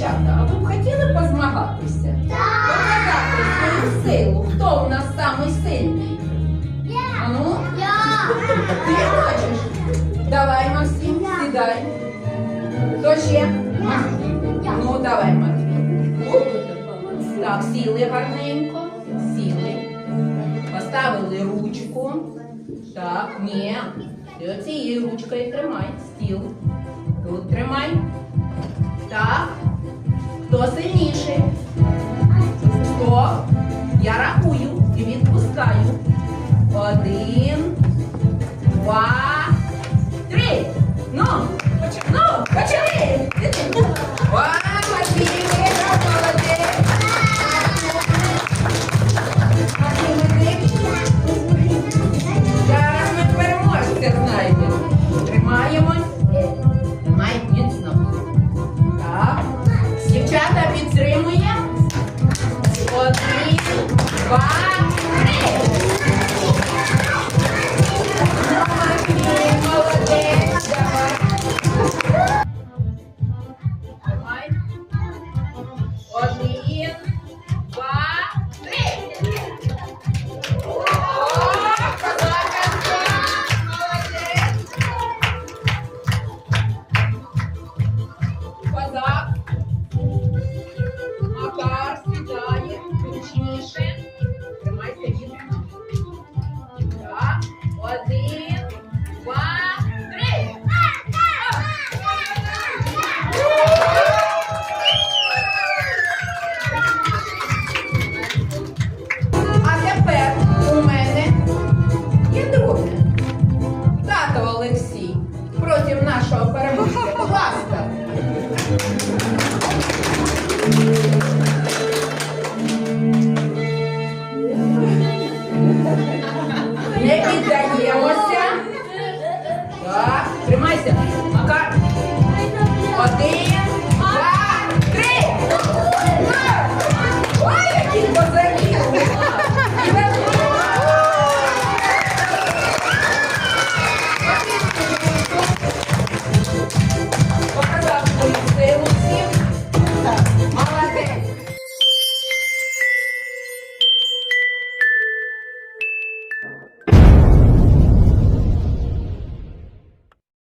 Дівчата, а ви б хотіли позмагатися? Показати свою силу. Хто у нас самий сильний? А ну? Ти хочеш? Давай, Максим, сідай. Хто ще? Ну, давай, Матвій. Так, сіли гарненько. Сіли. Поставили ручку. Так, ні. Ти оцією ручкою тримай. Стіл. Тут тримай. Так. Хто сильніший? Хто? Я рахую і відпускаю. Один, два, два, Не піддаємося. Так, тримайся.